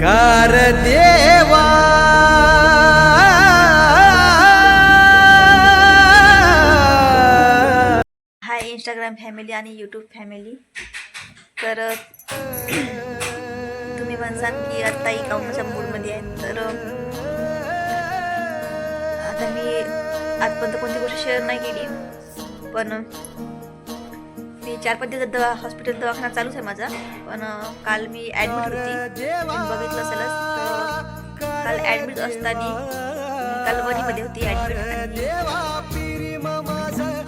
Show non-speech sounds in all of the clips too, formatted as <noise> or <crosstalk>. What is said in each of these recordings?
Car देवा. Hi Instagram family आणि YouTube family तर तुम्ही म्हणसाल की आत्ताही कामाच्या मूडमध्ये आहे. तर आता मी आजपर्यंत कोणती गोष्ट शेअर नाही केली. पण मी चार पाच दिवस दवा हॉस्पिटल दवाखाना चालूच आहे माझा. पण काल मी ॲडमिट होती. बघितलं असेलच काल ॲडमिट असताना काल वणीमध्ये होती ॲडमिट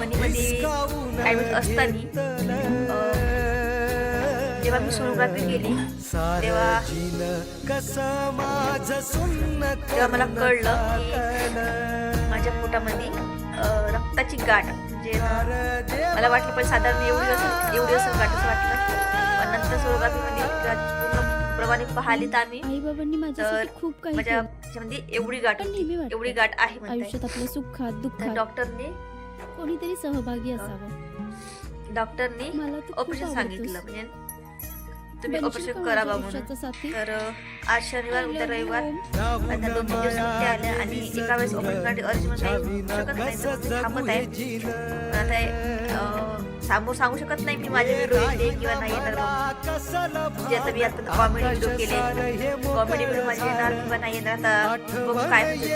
वणीमध्ये ॲडमिट असताना जेव्हा मी सोनोग्राफी केली तेव्हा तेव्हा मला कळलं की माझ्या पोटामध्ये रक्ताची गाठ म्हणजे मला वाटलं पण साधारण एवढी असेल एवढी असं वाटलं. पण नंतर सोनोग्राफीमध्ये पूर्ण प्रमाणे पाहिली तर आम्ही. आई बाबांनी माझ्यासाठी खूप काही माझ्या केलं. त्याच्यामध्ये एवढी गाठ वाटतं, एवढी गाठ आहे आयुष्यात आपल्या सुखात दुःखात डॉक्टरने कोणीतरी सहभागी असावं. डॉक्टरने ऑपरेशन सांगितलं. म्हणजे तुम्ही ऑपरेशन करा माझ्या बा म्हणून आयुष्याचा साथी? तर आज शनिवार उद्या रविवार. आता दोन दिवस सुट्ट्या आल्या. एका वेळेस अर्ज म्हणून काही होऊ शकत नाही तर मी थांबत आहे. आता समोर सांगू शकत नाही मी माझे व्हिडिओ येते किंवा नाही येणार. म्हणजे आता मी आता कॉमेडी व्हिडिओ केले कॉमेडी व्हिडिओ माझे येणार किंवा नाही येणार आता बघू काय होतं.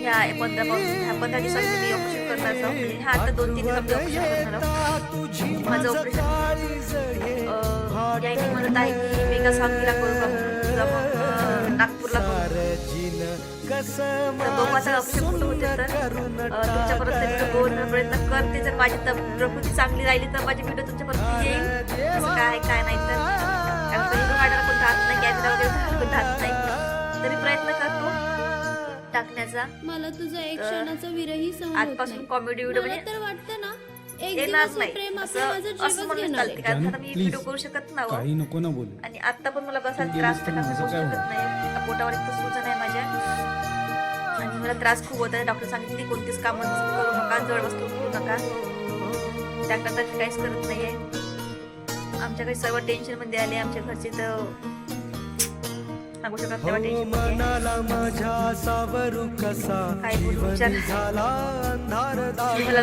ह्या पंधरा ह्या पंधरा दिवसात मी ऑपरेशन करणार म्हणजे ह्या आता दोन तीन दिवसात मी ऑपरेशन करणार माझं ऑपरेशन यायने म्हणत आहे की मेगा सावंगीला करू का? नागपूरला करू तर बघू आता ऑपरेशन कुठं होते तर अ, तुमच्यापर्यंत व्हिडिओ पोहोचण्याचा प्रयत्न करते जर माझी तब प्रकृती चांगली राहिली तर माझी व्हिडिओ तुमच्यापर्यंत येईल. असं काय काय नाही तर. कारण व्हिडिओ काढायला कोण राहत नाही कॅमेरा वगैरे धरायला कोण राहत नाही. तरी प्रयत्न करतो टाकण्याचा. मला तुझं एक तर क्षणाचा विरही आजपासून. कॉमेडी व्हिडिओ म्हणजे तर वाटतं ना येणार हे नाही. असं असं म्हणून चालते. आहे. कारण मी. व्हिडिओ करू शकत नाही काही नको ना बोलू. आणि आता पण मला बसायला त्रास करू काय शकत नाही. पोटावर एक तर सूजन आहे माझ्या. आणि मला त्रास खूप होत आहे. डॉक्टर सांगितले कोणतीच कामं करू नका जड वस्तू करू नका. त्याकरता मी काहीच करत नाहीये. आमच्याकडे सर्व टेन्शनमध्ये आले आमच्या घरचे तर सांगू शकत तेव्हा टेन्शन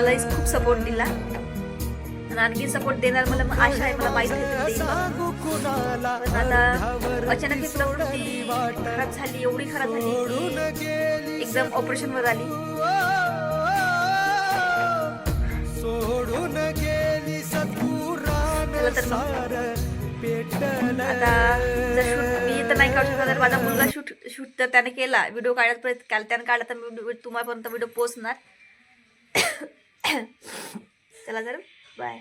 लईच खूप सपोर्ट दिला. आणि आणखी सपोर्ट देणार मला आशा आहे मला माहिती आता अचानक ही प्रवृत्ती खराब झाली एवढी खराब झाली. एकदम ऑपरेशन वर आली. सोडून गेली आता जर शूट मी तर नाही काढू शकत. माझा मुलगा शूट शूट तर त्याने केला. व्हिडिओ काढत प्रयत्न केला त्याने काढला तर मी तुम्हापर्यंत व्हिडिओ पोचणार. <coughs> चला तर बाय.